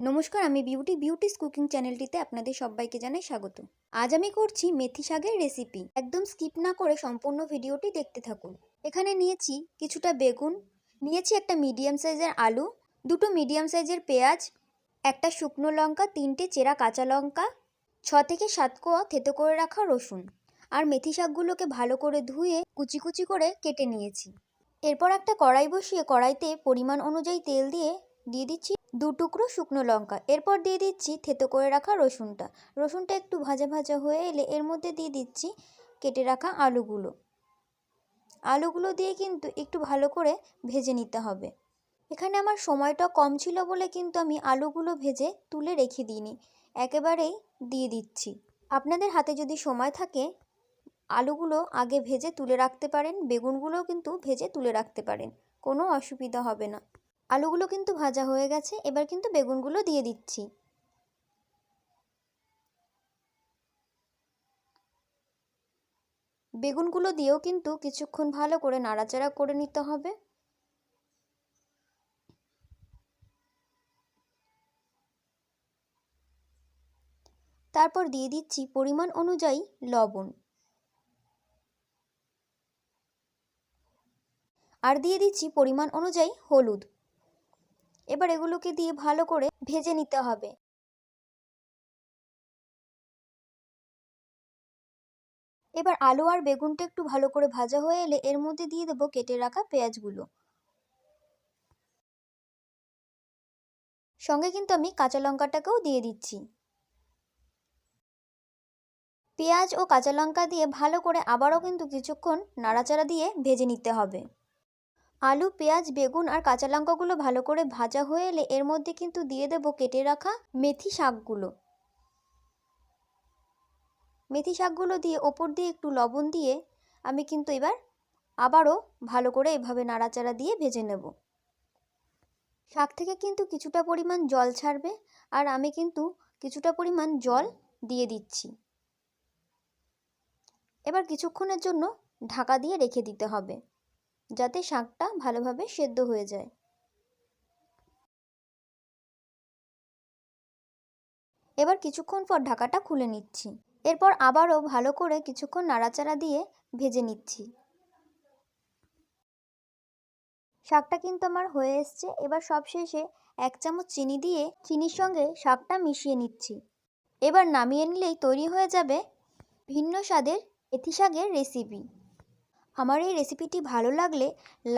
নমস্কার, আমি beauty, beauties cooking চ্যানেলটিতে আপনাদের সবাইকে জানাই স্বাগত। আজ আমি করছি মেথি শাকের রেসিপি একদম স্কিপ না করে সম্পূর্ণ ভিডিওটি দেখতে থাকুন। এখানে নিয়েছি কিছুটা বেগুন, নিয়েছি একটা মিডিয়াম সাইজের আলু, দুটো মিডিয়াম সাইজের পেঁয়াজ, একটা শুকনো লঙ্কা, তিনটে চেরা কাঁচা লঙ্কা, ছ থেকে সাত কোয়া থেতো করে রাখা রসুন। আর মেথি শাকগুলোকে ভালো করে ধুয়ে কুচি কুচি করে কেটে নিয়েছি। এরপর একটা কড়াই বসিয়ে কড়াইতে পরিমাণ অনুযায়ী তেল দিয়ে দিয়ে দিচ্ছি দু টুকরো শুকনো লঙ্কা। এরপর দিয়ে দিচ্ছি থেতো করে রাখা রসুনটা। রসুনটা একটু ভাজা ভাজা হয়ে এলে এর মধ্যে দিয়ে দিচ্ছি কেটে রাখা আলুগুলো। আলুগুলো দিয়ে কিন্তু একটু ভালো করে ভেজে নিতে হবে। এখানে আমার সময়টা কম ছিল বলে কিন্তু আমি আলুগুলো ভেজে তুলে রেখে দিইনি। একেবারেই দিয়ে দিচ্ছি। আপনাদের হাতে যদি সময় থাকে, আলুগুলো আগে ভেজে তুলে রাখতে পারেন, বেগুনগুলোও কিন্তু ভেজে তুলে রাখতে পারেন। কোনো অসুবিধা হবে না। আলুগুলো কিন্তু ভাজা হয়ে গেছে, এবার কিন্তু বেগুনগুলো দিয়ে দিচ্ছি। বেগুনগুলো দিয়েও কিন্তু কিছুক্ষণ ভালো করে নাড়াচাড়া করে নিতে হবে। তারপর দিয়ে দিচ্ছি পরিমাণ অনুযায়ী লবণ। আর দিয়ে দিচ্ছি পরিমাণ অনুযায়ী হলুদ। এবার এগুলোকে দিয়ে ভালো করে ভেজে নিতে হবে। এবার আলু আর বেগুনটা একটু ভালো করে ভাজা হয়ে এলে এর মধ্যে দিয়ে দেবো কেটে রাখা পেঁয়াজগুলো। সঙ্গে কিন্তু আমি কাঁচা লঙ্কাটাকেও দিয়ে দিচ্ছি। পেঁয়াজ ও কাঁচা লঙ্কা দিয়ে ভালো করে আবারও কিন্তু কিছুক্ষণ নাড়াচাড়া দিয়ে ভেজে নিতে হবে। আলু, পেঁয়াজ, বেগুন আর কাঁচা লঙ্কাগুলো ভালো করে ভাজা হয়ে এলে এর মধ্যে কিন্তু দিয়ে দেব কেটে রাখা মেথি শাকগুলো। মেথি শাকগুলো দিয়ে ওপর দিয়ে একটু লবণ দিয়ে আমি কিন্তু এবার আবারও ভালো করে এভাবে নাড়াচাড়া দিয়ে ভেজে নেব। শাক থেকে কিন্তু কিছুটা পরিমাণ জল ছাড়বে আর আমি কিন্তু কিছুটা পরিমাণ জল দিয়ে দিচ্ছি। এবার কিছুক্ষণের জন্য ঢাকা দিয়ে রেখে দিতে হবে। যাতে শাকটা ভালোভাবে সেদ্ধ হয়ে যায়। এবার কিছুক্ষণ পর ঢাকাটা খুলে নিচ্ছি। এরপর আবারও ভালো করে কিছুক্ষণ নাড়াচাড়া দিয়ে ভেজে নিচ্ছি। শাকটা কিন্তু আমার হয়ে এসছে। এবার সবশেষে এক চামচ চিনি দিয়ে চিনির সঙ্গে শাকটা মিশিয়ে নিচ্ছি। এবার নামিয়ে নিলেই তৈরি হয়ে যাবে ভিন্ন স্বাদের মেথি শাকের রেসিপি আমার এই রেসিপিটি ভালো লাগলে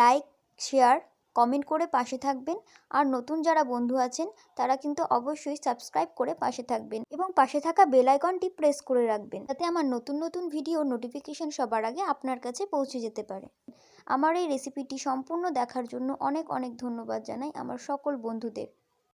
লাইক শেয়ার কমেন্ট করে পাশে থাকবেন। আর নতুন যারা বন্ধু আছেন, তারা কিন্তু অবশ্যই সাবস্ক্রাইব করে পাশে থাকবেন এবং পাশে থাকা বেল আইকনটি প্রেস করে রাখবেন যাতে আমার নতুন নতুন ভিডিও নোটিফিকেশন সবার আগে আপনার কাছে পৌঁছে যেতে পারে। আমার এই রেসিপিটি সম্পূর্ণ দেখার জন্য অনেক অনেক ধন্যবাদ জানাই আমার সকল বন্ধুদের।